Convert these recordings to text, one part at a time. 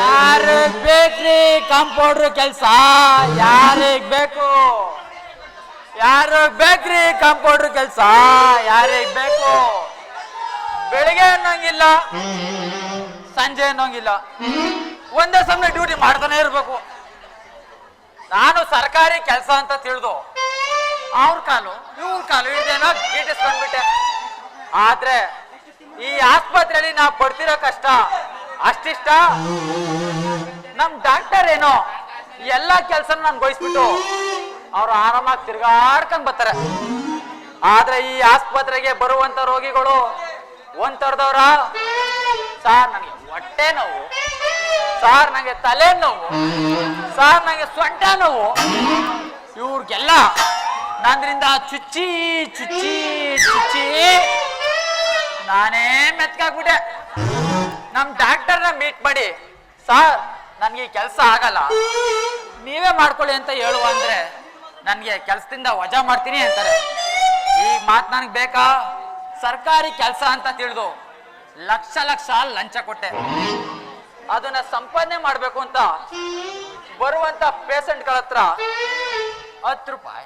ಯಾರಿಗ್ ಬೇಕ್ರಿ ಕಾಂಪೌಂಡ್ರ್ ಕೆಲಸ? ಯಾರಿಗ ಬೇಕು? ಯಾರು ಬೇಕ್ರಿ ಕಾಂಪೌಂಡ್ರ್ ಕೆಲಸ? ಯಾರಿಗ ಬೇಕು? ಬೆಳಿಗ್ಗೆ ಅನ್ನೋಂಗಿಲ್ಲ, ಸಂಜೆ ಅನ್ನೋಂಗಿಲ್ಲ. ಒಂದೇ ಸಮಯ ಡ್ಯೂಟಿ ಮಾಡ್ತಾನೆ ಇರ್ಬೇಕು. ನಾನು ಸರ್ಕಾರಿ ಕೆಲಸ ಅಂತ ತಿಳಿದು, ಅವ್ರ ಕಾಲು, ಇವ್ರ ಕಾಲು ಇದೇನೋ ಗೀಟಿಸ್ಕೊಂಡ್ಬಿಟ್ಟೆ. ಆದ್ರೆ ಈ ಆಸ್ಪತ್ರೆಯಲ್ಲಿ ನಾವು ಪಡ್ತಿರೋ ಕಷ್ಟ ಅಷ್ಟಿಷ್ಟ? ನಮ್ ಡಾಕ್ಟರ್ ಏನೋ ಎಲ್ಲಾ ಕೆಲಸ ನಾನು ಬಯಸ್ಬಿಟ್ಟು ಅವ್ರು ಆರಾಮಾಗಿ ತಿರ್ಗಾಡ್ಕೊಂಡ್ ಬರ್ತಾರೆ. ಆದ್ರೆ ಈ ಆಸ್ಪತ್ರೆಗೆ ಬರುವಂತ ರೋಗಿಗಳು ಒಂದ್ ತರದವ್ರ ಸಾರ್ ನನಗೆ ಹೊಟ್ಟೆ ನೋವು, ಸಾರ್ ನಂಗೆ ತಲೆ ನೋವು, ಸಾರ್ ನಂಗೆ ಸೊಂಟ ನೋವು. ಇವ್ರಿಗೆಲ್ಲ ನಂದ್ರಿಂದ ಚುಚ್ಚಿ ಚುಚ್ಚಿ ಚುಚ್ಚಿ ನಾನೇ ಮೆತ್ಕಾಗ್ಬಿಟ್ಟೆ. ನಮ್ ಡಾಕ್ಟರ್ನ ಮೀಟ್ ಮಾಡಿ, ಸಾರ್, ನನ್ಗೆ ಕೆಲಸ ಆಗಲ್ಲ. ನೀವೇ ಮಾಡ್ಕೊಳ್ಳಿ ಅಂತ ಹೇಳುವ ಅಂದ್ರೆ, ನನ್ಗೆ ಕೆಲಸದಿಂದ ವಜಾ ಮಾಡ್ತೀನಿ ಅಂತಾರೆ. ಈ ಮಾತು ನನಗೆ ಬೇಕಾ? ಸರ್ಕಾರಿ ಕೆಲಸ ಅಂತ ತಿಳಿದು ಲಕ್ಷ ಲಕ್ಷ ಲಂಚ ಕೊಟ್ಟೆ. ಅದನ್ನ ಸಂಪಾದನೆ ಮಾಡ್ಬೇಕು ಅಂತ ಬರುವಂತ ಪೇಷಂಟ್ಗಳ ಹತ್ರ ಹತ್ತು ರೂಪಾಯಿ,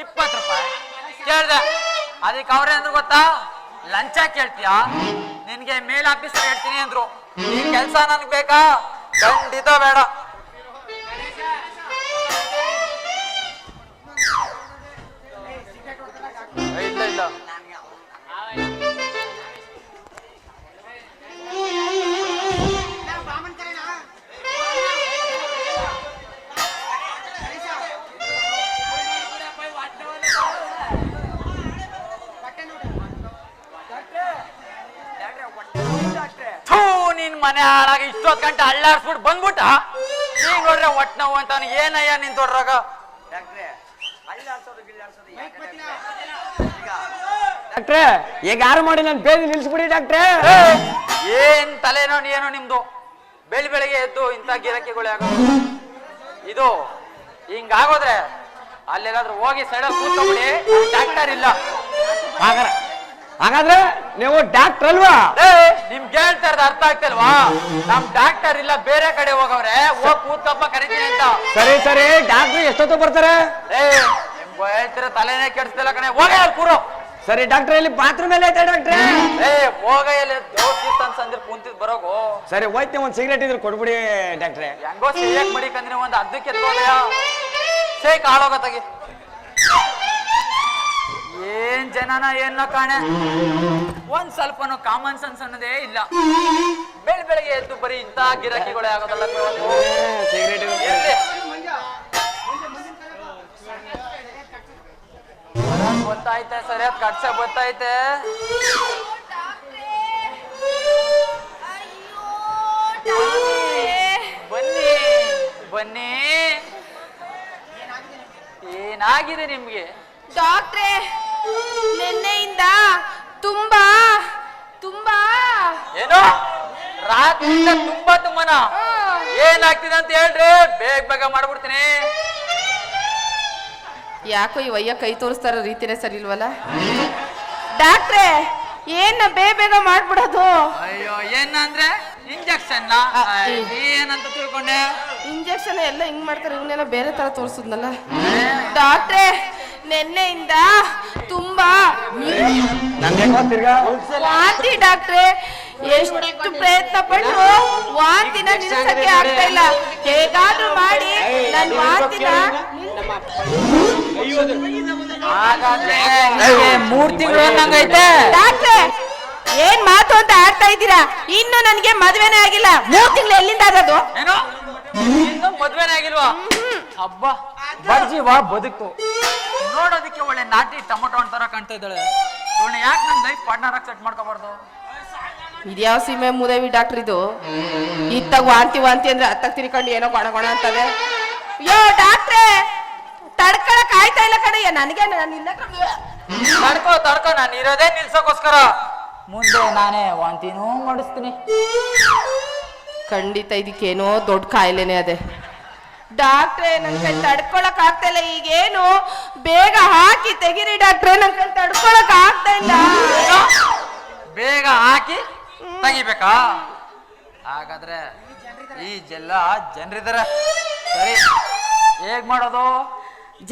ಇಪ್ಪತ್ತು ರೂಪಾಯಿ ಕೇಳ್ದೆ. ಅದಕ್ಕೆ ಅವ್ರೇನು ಗೊತ್ತಾ? ಲಂಚ ಕೇಳ್ತೀಯಾ? ನಿನ್ಗೆ ಮೇಲ್ ಆಫೀಸರ್ ಹೇಳ್ತೀನಿ ಅಂದ್ರು. ಈ ಕೆಲ್ಸ ನನ್ಗೆ ಬೇಕಾ? ಖಂಡಿತ ಬೇಡ. ಗಂಟೆ ಅಳ್ಳಾಡ್ಸ್ಬಿಟ್ಟು ಬಂದ್ಬಿಟ್ಟ? ನೀ ನೋಡ್ರೆ ಒಟ್ ನೋವು ಅಂತ ಏನಯ್ಯ ನಿನ್ ತೋಡ್ರಾಗ ಡಾಕ್ಟ್ರೆ ಈಗ ಯಾರು ಮಾಡಿ ನನ್ನ ಬೇದಿ ನಿಲ್ಸ್ಬಿಡಿ ಡಾಕ್ಟ್ರೆ? ಏನ್ ತಲೆನೋ ಏನೋ ನಿಮ್ದು? ಬೆಳಿ ಬೆಳಿಗ್ಗೆ ಎದ್ದು ಇಂಥ ಗಿರಕಿಗಳು ಆಗೋದು. ಇದು ಹಿಂಗಾಗೋದ್ರೆ ಅಲ್ಲೆಲ್ಲಾದ್ರೂ ಹೋಗಿ ಸೈಡಲ್ಲಿ ಕೂತ್ಕೊಂಡ್ಬಿಡಿ ಡಾಕ್ಟರ್ ಇಲ್ಲ. ಹಾಗಾದ್ರೆ ಹಾಗಾದ್ರೆ ನೀವು ಡಾಕ್ಟರ್ ಅಲ್ವಾ? ಏ ನಿಮ್ಗೆ ಹೇಳ್ತಾ ಇರೋದು ಅರ್ಥ ಆಗ್ತಲ್ವಾ? ನಮ್ ಡಾಕ್ಟರ್ ಇಲ್ಲ ಬೇರೆ ಕಡೆ ಹೋಗವ್ರೆ ಹೋಗ್ ಕೂತ್ಕಪ್ಪ ಕರಿತೀನಿ ಅಂತ. ಸರಿ ಸರಿ ಡಾಕ್ಟರ್ ಎಷ್ಟೊತ್ತು ಬರ್ತಾರೆ? ಏ ಹೇಳ್ತಿರೋ ತಲೆನೇ ಕೆಡಿಸ್ತಿಲ್ಲ ಕಣೆ ಹೋಗ ಕೂರು. ಸರಿ ಡಾಕ್ಟರ್ ಇಲ್ಲಿ ಬಾತ್ರೂಮ್ ಎಲ್ಲ ಐತೆ ಡಾಕ್ಟ್ರೆ ಏ ಹೋಗ ಎಲ್ಲಿ ದೋಸ್ತಿತ್ತು ಅನ್ಸಂದ್ರೆ ಕುಂತಿದ್ ಬರೋಗು. ಸರಿ ಹೋಯ್ತೆ ಒಂದು ಸಿಗರೇಟ್ ಇದ್ರೆ ಕೊಡ್ಬಿಡಿ ಡಾಕ್ಟ್ರೆ ಹೆಂಗೋ ಸಿಗರೇಟ್ ಮಡಿಕಂದ್ರೆ ಒಂದ್ ಅದಕ್ಕೆ ಸೇ ಸೇಕ್ ಆಳೋಗತ್ತಾಗಿ ಏನ್ ಜನನ ಏನೋ ಕಾಣೆ? ಒಂದ್ ಸ್ವಲ್ಪನು ಕಾಮನ್ ಸೆನ್ಸ್ ಅನ್ನೋದೇ ಇಲ್ಲ. ಬೆಳ್ ಬೆಳಗ್ಗೆ ಎದ್ದು ಬರೀ ಇಂಥ ಗಿರಾಕಿಗಳೇ ಆಗೋದಲ್ಲ ಗೊತ್ತಾಯ್ತ ಸರಿಯಾದ ಕಟ್ಸ ಗೊತ್ತಾಯ್ತ? ಬನ್ನಿ ಬನ್ನಿ. ಏನಾಗಿದೆ ನಿಮ್ಗೆ? ಡಾಕ್ಟ್ರೆ ನಿನ್ನೆಯಿಂದ ತುಂಬಾ ತುಂಬಾ. ಏನೋ? ರಾತ್ರಿಯಿಂದ ತುಂಬಾ ತುಂಬಾನ? ಏನಾಗ್ತಿದೆ ಅಂತ ಹೇಳ್ರಿ? ಬೇಗ ಬೇಗ ಮಾಡ್ಬಿಡ್ತೀನಿ. ಯಾಕೋ ಈ ವಯ್ಯ ಕೈ ತೋರಿಸ್ತಾರ ರೀತಿನೇ ಸರಿ ಇಲ್ವಲ್ಲ? ಡಾಕ್ಟ್ರೆ ಏನ ಬೇಗ ಬೇಗ ಮಾಡ್ಬಿಡೋದು? ಅಯ್ಯೋ ಏನಂದ್ರೆ ಇಂಜೆಕ್ಷನ್ ಏನಂತ ತಿಳ್ಕೊಂಡೆ? ಇಂಜೆಕ್ಷನ್ ಎಲ್ಲ ಹಿಂಗ್ ಮಾಡ್ತಾರೆ ಇವನ್ನೆಲ್ಲ ಬೇರೆ ತರ ತೋರಿಸಿದ್ನಲ್ಲ? ಡಾಕ್ಟ್ರೆ ನಿನ್ನೆಯಿಂದ ತುಂಬಾ ವಾಂತಿ ಡಾಕ್ಟ್ರೆ ಎಷ್ಟು ಪ್ರಯತ್ನ ಪಟ್ಟು ವಾಂತಿನ ನಿಲ್ಸಕ್ಕೆ ಆಗ್ತಾ ಇಲ್ಲ. ಹೇಗಾದ್ರೂ ಮಾಡಿ ನನ್ ವಾಂತಿನ ಮೂರ್ ತಿಂಗಳು ಅನ್ನಂಗೈತೆ ಡಾಕ್ಟ್ರೆ ಏನ್ ಮಾತು ಅಂತ ಆಡ್ತಾ ಇದ್ದೀರಾ? ಇನ್ನು ನನಗೆ ಮದ್ವೆನೇ ಆಗಿಲ್ಲ. ಮೂರ್ ತಿಂಗಳು ಎಲ್ಲಿಂದ ಆಗೋದು ಮದ್ವೆನೇ ಆಗಿಲ್ವಾ? ಹಬ್ಬ. ಬರ್ಜೀವ ಬದುಕು. ನೋಡೋದಕ್ಕೆ ಒಳ್ಳೆ ನಾಟಿ ಟೊಮೊಟೊ ಹಣ್ಣ್ ತರ ಕಾಣ್ತಾ ಇದ್ದಾಳೆ. ಇವಳನ್ನ ಯಾಕೆ ನನ್ನ ಲೈಫ್ ಪಾರ್ಟ್ನರ್ ಆಗಿ ಸೆಟ್ ಮಾಡ್ಕೋಬಾರ್ದು? ಇದ್ಯಾವ ಸೀಮೆ ಮುದೇವಿ ಡಾಕ್ಟರ್ ಇದು? ಇತ್ತಾಗ ವಾಂತಿ ವಾಂತಿ ಅಂದ್ರೆ ಅತ್ತಾಗ ತಿರ್ಕೊಂಡು ಏನೋ ಗೊಣ ಗೊಣ ಅಂತವೆ. ಯೋ ಡಾಕ್ಟ್ರೆ ತಡ್ಕೊಳಕ್ ಆಯ್ತಾ ಇಲ್ಲ ಕಡೆ ನನಗೆ ನಾನು ಇಲ್ಲ. ತಡ್ಕೋ ತಡ್ಕೋ ನಾನು ಇರೋದೇ ನಿಲ್ಸೋಕೋಸ್ಕರ. ಮುಂದೆ ನಾನೇ ವಾಂತಿನೂ ಮಾಡಿಸ್ತೀನಿ. ಖಂಡಿತ ಇದಕ್ಕೇನೋ ದೊಡ್ಡ ಕಾಯಿಲೆನೇ ಅದೇ. ಡಾಕ್ಟ್ರೆ ನನ್ ಕೈ ತಡ್ಕೊಳಕ್ ಆಗ್ತಾ ಇಲ್ಲ. ಈಗೇನು? ಬೇಗ ಹಾಕಿ ತೆಗಿರಿ ಡಾಕ್ಟ್ರೆ ನನ್ ಕೈ ತಡ್ಕೊಳಕ್ ಆಗ್ತಾ ಇಲ್ಲ. ಬೇಗ ಹಾಕಿ ತೆಗಿಬೇಕಾ? ಹಾಗಾದ್ರೆ ಈ ಜೆಲ್ಲ ಜನರಿದ್ದಾರೆ ಸರಿ ಹೇಗ್ ಮಾಡೋದು?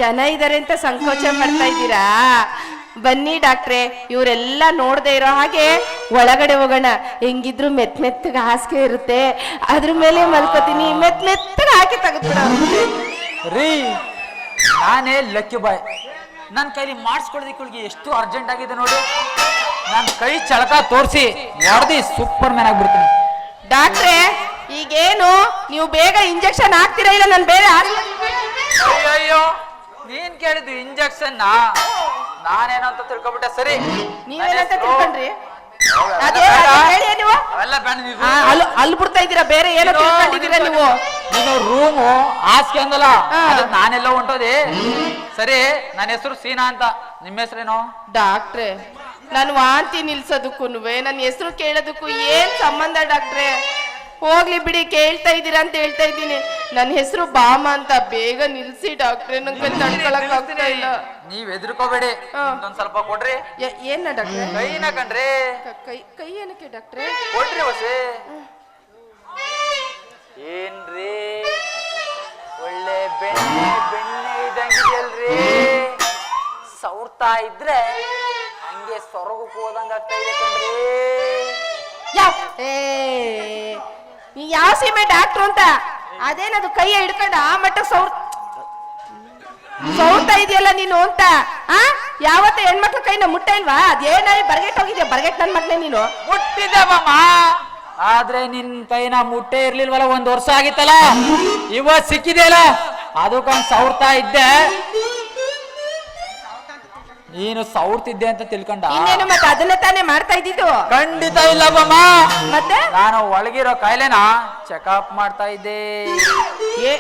ಜನ ಇದಾರೆ ಅಂತ ಸಂಕೋಚ ಮಾಡ್ತಾ ಇದ್ದೀರಾ? ಬನ್ನಿ ಡಾಕ್ಟ್ರೆ ಇವರೆಲ್ಲ ನೋಡದೆ ಇರೋ ಹಾಗೆ ಒಳಗಡೆ ಹೋಗೋಣ. ಹೆಂಗಿದ್ರು ಮೆತ್ ಮೆತ್ತಗೆ ಹಾಸಿಗೆ ಇರುತ್ತೆ. ಅದ್ರ ಮೇಲೆ ಮಲ್ಕೋತೀನಿ. ಮೆತ್ ಮೆತ್ತಗೆ ಹಾಕಿ ತೆಗೆದ್ಬಿಡ ರೀ ನಾನೇ ಲಕ್ಕಿ ಬಾಯ್ ನನ್ನ ಕೈಲಿ ಮಾಡಿಸ್ಕೊಳ್ಳೋದಕ್ಕೆ ಎಷ್ಟು ಅರ್ಜೆಂಟ್ ಆಗಿದೆ ನೋಡಿ. ನನ್ನ ಕೈ ಚಳಕ ತೋರಿಸಿ ಯಾರ್ದಿ ಸೂಪರ್ ಮ್ಯಾನ್ ಆಗ್ಬಿಡ್ತೀನಿ. ಡಾಕ್ಟ್ರೆ ಈಗೇನು ನೀವು ಬೇಗ ಇಂಜೆಕ್ಷನ್ ಹಾಕ್ತೀರಾ ಇಲ್ಲ ನಾನು ಬೇರೆ ಅಯ್ಯೋ ನೀನ್ ಕೇಳಿದ್ದು ಇಂಜೆಕ್ಷನ್ ನಾನೇನಂತ ಅಂತ ತಿಳ್ಕೊಬಿಟ್ಟೆ ಸರಿ. ನೀವೇನಂತ ತಿಳ್ಕೊಂಡ್ರಿ? ಅದೇ ಬೇಡ. ಅದೇ ಹೇಳಿ ನೀವು. ಅವೆಲ್ಲ ಬೇಡ ನೀವು ಆ, ಅಲ್ಲಿ ಅಲ್ಲಿ ಬಿಡ್ತಾ ಇದ್ದೀರಾ? ಬೇರೆ ಏನೋ ತಿಳ್ಕೊಂಡಿದ್ದೀರಾ ನೀವು? ನೀನು ರೂಮು ಹಾಸಿಗೆ ಅಂದಲ್ಲ. ಹಾ. ನಾನೆಲ್ಲ ಹೊಂಟೋದೆ. ಸರಿ ನನ್ನ ಹೆಸರು ಸೀನಾ ಅಂತ. ನಿಮ್ಮ ಹೆಸರೇನು? ಡಾಕ್ಟ್ರೆ ನಾನು ವಾಂತಿ ನಿಲ್ಸೋದಕ್ಕೂ ನನ್ನ ಹೆಸರು ಕೇಳೋದಕ್ಕೂ ಏನ್ ಸಂಬಂಧ ಡಾಕ್ಟ್ರೆ? ಹೋಗ್ಲಿ ಬಿಡಿ ಕೇಳ್ತಾ ಇದ್ದೀರಾ ಅಂತ ಹೇಳ್ತಾ ಇದ್ದೀನಿ. ನನ್ನ ಹೆಸರು ಬಾಮ ಅಂತ ಬೇಗ ನಿಲ್ಸಿ ಡಾಕ್ಟ್ರೆ ನಂಗೆ ತಡ್ಕೊಳಕ್ ಆಗ್ತಾ ಇಲ್ಲ. ನೀವ್ ಎದ್ರಕೋಬೇಡಿ. ಒಂದ್ ಸ್ವಲ್ಪ ಕೊಡ್ರಿ. ಏನ್ ಡಾಕ್ಟ್ರೆ? ಕೈನ ಕಣ್ರಿ. ಕ- ಕೈ ಏನಕ್ಕೆ ಡಾಕ್ಟ್ರೆ? ಕೊಡ್ರಿ ಹೊಸೆ. ಏನ್ರಿ? ಒಳ್ಳೆ ಬೆಣ್ಣೆ ಬೆಣ್ಣೆ ಇದಂಗಿದೆಯಲ್ರಿ ಸೌರ್ತಾ ಇದ್ರೆ ಹಂಗೆ ಸೊರಗಕ್ಕೆ ಹೋದಂಗ ಆಗ್ತಾ ಇದೆ ಕಣ್ರಿ. ಯಾವ? ಏ ಯಾವ ಸೀಮೆ ಡಾಕ್ಟ್ರು ಅಂತ? ಅದೇನದು ಕೈಯ ಹಿಡ್ಕೊಂಡು ಆ ಮಟ್ಟ ಸೌರ್ ಸೌರ್ತಾ ಇದೆಯಲ್ಲ ನೀನು ಅಂತ? ಆ? ಯಾವತ್ತ ಹೆಣ್ಮಕ್ಳ ಕೈನ ಮುಟ್ಟ ಇಲ್ವಾ? ಅದೇನಾಗಿ ಬರ್ಗೆಟ್ ಹೋಗಿದ್ಯಾ? ಬರ್ಗೆಟ್ ನನ್ ಮಗ್ನೆ ನೀನು. ಮುಟ್ಟಿದ ಮಾಮ ಆದ್ರೆ ನಿನ್ ಕೈನ ಮುಟ್ಟೆ ಇರ್ಲಿಲ್ವಲ್ಲ? ಒಂದ್ ವರ್ಷ ಆಗಿತ್ತಲ್ಲ? ಇವತ್ ಸಿಕ್ಕಿದೆಯಲ್ಲ? ಅದಕ್ಕೊಂದ್ ಸೌರ್ತಾ ಇದ್ದೆ. ನೀನು ಸೌರ್ತಿದ್ದೆ ಅಂತ ತಿಳ್ಕೊಂಡ. ಇನ್ನೇನು ಮತ್ತೆ ಅದನ್ನ ತಾನೇ ಮಾಡ್ತಾ ಇದ್ದಿದ್ದು? ಖಂಡಿತ ಇಲ್ಲ ಮತ್ತೆ? ನಾನು ಒಳಗಿರೋ ಕಾಯಿಲೆನ ಚೆಕಪ್ ಮಾಡ್ತಾ ಇದ್ದೆ. ಏ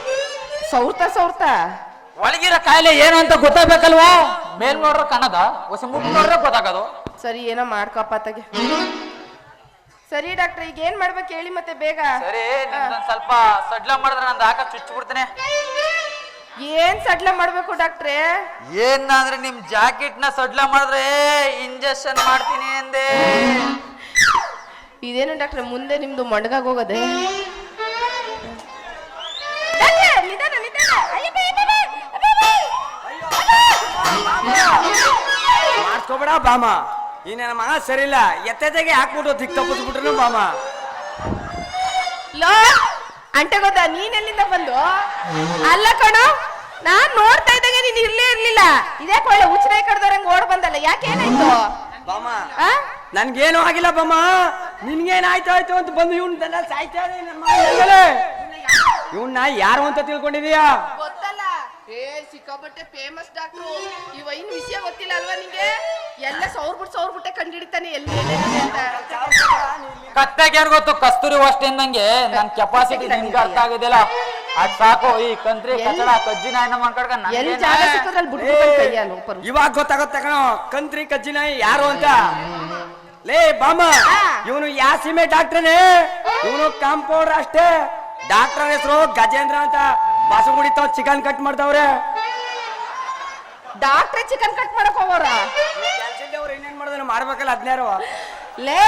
ಸೌರ್ತಾ ಸೌರ್ತಾ? ಒಳಗಿರೋ ಕಾಯಿಲೆ ಏನು ಅಂತ ಗೊತ್ತಾಗ್ಬೇಕಲ್ವಾ? ಮೇಲ್ ನೋಡ್ರ ಕಣದ ಹೊಸ ಮುಖ ನೋಡ್ರೆ ಗೊತ್ತಾಗೋದು. ಸರಿ ಏನೋ ಮಾಡ್ಕೊಪ್ಪ ತಗೆ ಸರಿ ಡಾಕ್ಟರ್ ಈಗ ಏನ್ ಮಾಡ್ಬೇಕು ಹೇಳಿ ಮತ್ತೆ ಬೇಗ? ಸರಿ ನಿಮ್ದೊಂದ್ ಸ್ವಲ್ಪ ಸಡ್ಲ ಮಾಡಿದ್ರೆ ನಂದು ಹಾಕ ಚುಚ್ಚು ಬಿಡ್ತೇನೆ ಏನ್ ಸಡ್ಲ ಮಾಡ್ಬೇಕು ಡಾಕ್ಟ್ರೆ? ಏನಂದ್ರೆ ಅಂದ್ರೆ ನಿಮ್ ಜಾಕೆಟ್ನ ಸಡ್ಲ ಮಾಡಿದ್ರೆ ಇಂಜೆಕ್ಷನ್ ಮಾಡ್ತೀನಿ ಅಂದೆ. ಇದೇನು ಡಾಕ್ಟ್ರೆ ಮುಂದೆ ನಿಮ್ದು ಮೊಂಡಗಾಗ್ ಹೋಗದೆ. ಮಾಡ್ಕೋಬೇಡ ಬಾಮ. ಈ ನನ್ನ ಮಗ ಸರಿಯಿಲ್ಲ ಎತ್ತೆತೆಗೆ ಹಾಕ್ಬಿಟ್ಟು ದಿಕ್ ತಪ್ಪಿಸ್ಬಿಟ್ರು ಬಾಮ. ಲೋ ಅಂಟೆ ಗೊತ್ತಾ ನೀನೆಲ್ಲಿಂದ ಬಂದು? ಅಲ್ಲ ಕಣೋ. ನಾನ್ ನೋಡ್ತಾ ಇದ್ದಾಗ ನೀನ್ ಇರ್ಲೇ ಇರ್ಲಿಲ್ಲ. ಇದೇ ಕೊಳ್ಳೆ ಉಚ್ಚನಾಯಿ ಕಡ್ದವ್ರಂಗ್ ಓಡ್ ಬಂದಲ್ಲ ಯಾಕೇನಾಯ್ತು? ಬಾಮ ಆ? ನನ್ಗೇನು ಆಗಿಲ್ಲ ಬಮ್ಮ. ನಿನ್ಗೇನಾಯ್ತು ಆಯ್ತು ಅಂತ ಬಂದು ಇವ್ನ ಸಾಯ್ತಾ ಇವನ್ನ ಯಾರು ಅಂತ ತಿಳ್ಕೊಂಡಿದೀಯಾ? ಗೊತ್ತಲ್ಲ. ಏ ಸಿಕ್ಕಾಪಟ್ಟೆ ಫೇಮಸ್ ಡಾಕ್ಟ್ರು ಈ ವೈನ್ ವಿಷಯ ಗೊತ್ತಿಲ್ಲ ಅಲ್ವಾ ನಿಂಗೆ? ಎಲ್ಲ ಸೌರ್ ಬಿಟ್ಟು ಸೌರ್ ಬಿಟ್ಟೆ ಕಂಡಿಡಿತಾನೆ ಎಲ್ಲಿ ಏನೇನಿದೆ ಅಂತ. ಕತ್ತೆಗೆ ಏನ್ ಗೊತ್ತು? ಕಸ್ತೂರಿ ವಾಸ್ಟ್ ಇಂದಂಗೆ ನನ್ ಕೆಪಾಸಿಟಿ ನಿಮ್ಗೆ ಅರ್ಥ ಆಗಿದೆಯಲ್ಲ ಅದ್ ಸಾಕು ಈ ಕಂತ್ರಿ ಕಚಡ ಕಜ್ಜಿ ನಾಯಿನ ಮಾಡ್ಕೊಡ್ಕ ಎಲ್ಲಿ ಜಾಗ ಸಿಕ್ಕದ್ರಲ್ಲಿ ಇವಾಗ ಗೊತ್ತಾಗುತ್ತೆ ಕಣೋ ಕಂತ್ರಿ ಕಜ್ಜಿನಾಯಿ ಯಾರು ಅಂತ? ಲೇ ಬಾಮ. ಇವನು ಯಾ ಸೀಮೆ ಡಾಕ್ಟ್ರನೇ. ಇವನು ಕಾಂಪೌಂಡರ್ ಅಷ್ಟೇ. ಡಾಕ್ಟರ್ ಹೆಸರು ಗಜೇಂದ್ರ ಅಂತ. ಬಸಗುಡಿ ತಾವ್ ಚಿಕನ್ ಕಟ್ ಮಾಡ್ತಾವ್ರೆ ಡಾಕ್ಟ್ರೆ ಚಿಕನ್ ಕಟ್ ಮಾಡಕ್ ಹೋಗೋರ? ಕೆಲ್ಸದವ್ರು ಇನ್ನೇನ್ ಮಾಡಿದ್ರೆ? ಮಾಡ್ಬೇಕಲ್ಲ ಹದಿನಾರು ಲೇ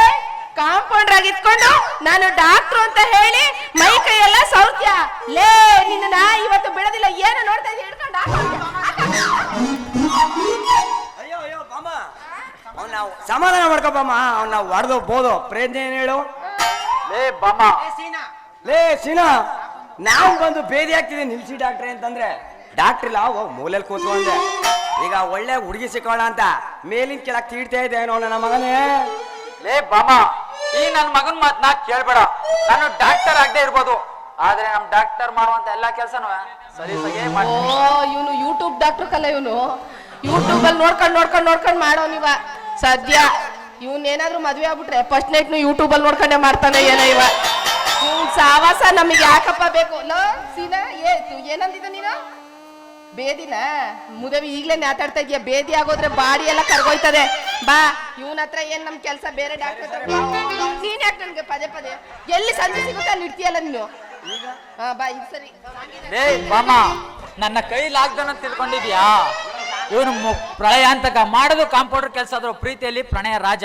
ಕಾಂಪೌಂಡರ್ ಆಗಿ ಇಟ್ಕೊಂಡು ನಾನು ಡಾಕ್ಟ್ರು ಅಂತ ಹೇಳಿ ಮೈ ಕೈ ಎಲ್ಲ ಸೌತ್ಯ ಲೇ ನಿನ್ನ ಇವತ್ತು ಬಿಡೋದಿಲ್ಲ ಏನು ನೋಡ್ತಾ ಇದ್ದೀಯ ಹಿಡ್ಕೊಂಡು ಅಯ್ಯೋ ಅಯ್ಯೋ ಬಾಮ ಅವ್ನ ಸಮಾಧಾನ ಮಾಡ್ಕೋ ಬಾಮ ಅವ್ನ ಹೊಡೆದು ಬೋದು ಪ್ರಯತ್ನ ಏನು ಹೇಳು ಲೇ ಬಾಮ ಲೇ ಸೀನಾ ನಾವು ಬಂದು ಬೇದಿ ಆಗ್ತಿದೆ ನಿಲ್ಸಿ ಡಾಕ್ಟ್ರೆ ಅಂತಂದ್ರೆ ಡಾಕ್ಟ್ರ್ ಇಲ್ಲ ಓ ಮೂಲೆಯಲ್ಲಿ ಕೂತ್ಕೊಂಡೆ ಈಗ ಒಳ್ಳೆ ಹುಡುಗಿ ಸಿಕ್ಕೋಣ ಅಂತ ಮೇಲಿನ ಕೆಳಗೆ ತೀಡ್ತಾ ಇದೆ ನನ್ನ ಮಗನೇ ಲೇ ಬಮ್ಮ ಈ ನನ್ನ ಮಗನ್ ಮಾತ್ ನಾ ಕೇಳ್ಬೇಡ. ನಾನು ಡಾಕ್ಟರ್ ಆಗದೆ ಇರ್ಬೋದು. ಆದ್ರೆ ನಮ್ ಡಾಕ್ಟರ್ ಮಾಡುವಂತ ಎಲ್ಲಾ ಕೆಲ್ಸನೂ ಸರಿ ಸಗೆ ಇವನು ಯೂಟ್ಯೂಬ್ ಡಾಕ್ಟರ್ ಕಲ್ಲ ಇವನು. ಯೂಟ್ಯೂಬ್ ಅಲ್ಲಿ ನೋಡ್ಕೊಂಡು ನೋಡ್ಕೊಂಡು ನೋಡ್ಕೊಂಡು ಮಾಡೋನಿವ ಸದ್ಯ ಇವನ್ ಏನಾದ್ರೂ ಮದ್ವೆ ಆಗ್ಬಿಟ್ರೆ ಫಸ್ಟ್ ನೈಟ್ ಯೂಟ್ಯೂಬ್ ಅಲ್ಲಿ ನೋಡ್ಕೊಂಡೆ ಮಾಡ್ತಾನೆ ಏನೋ ಇವ. ಸಾವಾಸ ನಮಗೆ ಯಾಕಪ್ಪ ಬೇಕು? ಲೋ ಏ ಏನಂದಿದ್ದ ನೀನು? ಬೇದಿನ? ಮುದವಿ ಈಗಲೇ ಮಾತಾಡ್ತಾ ಇದೆಯಾ? ಬೇದಿ ಆಗೋದ್ರೆ ಬಾಡಿ ಎಲ್ಲ ಕರ್ಗೋಯ್ತದೆ. ಬಾ ಇವನ ಹತ್ರ ಏನ್ ನಮ್ ಕೆಲ್ಸ? ಬೇರೆ ಡಾಕ್ಟರ್ ಹತ್ರ. ನೀನ್ ಯಾಕೆ ನನ್ಗೆ ಪದೇ ಪದೇ? ಎಲ್ಲಿ ಸಂಜೆ ಸಿಗುತ್ತೆ ಅಲ್ಲಿ ಇರ್ತೀಯಲ್ಲ ನೀನು ಹಾ ಬಾ ಈಗ ಸರಿ. ಲೇ ಬಮ್ಮ ನನ್ನ ಕೈಲಾಗ್ದನ ತಿಳ್ಕೊಂಡಿದ್ಯಾ? ಇವನು ಪ್ರಳಯ ಅಂತಕ ಮಾಡೋದು ಕಾಂಪೌಂಡರ್ ಕೆಲಸ ಆದ್ರೂ ಪ್ರೀತಿಯಲ್ಲಿ ಪ್ರಣಯ ರಾಜ.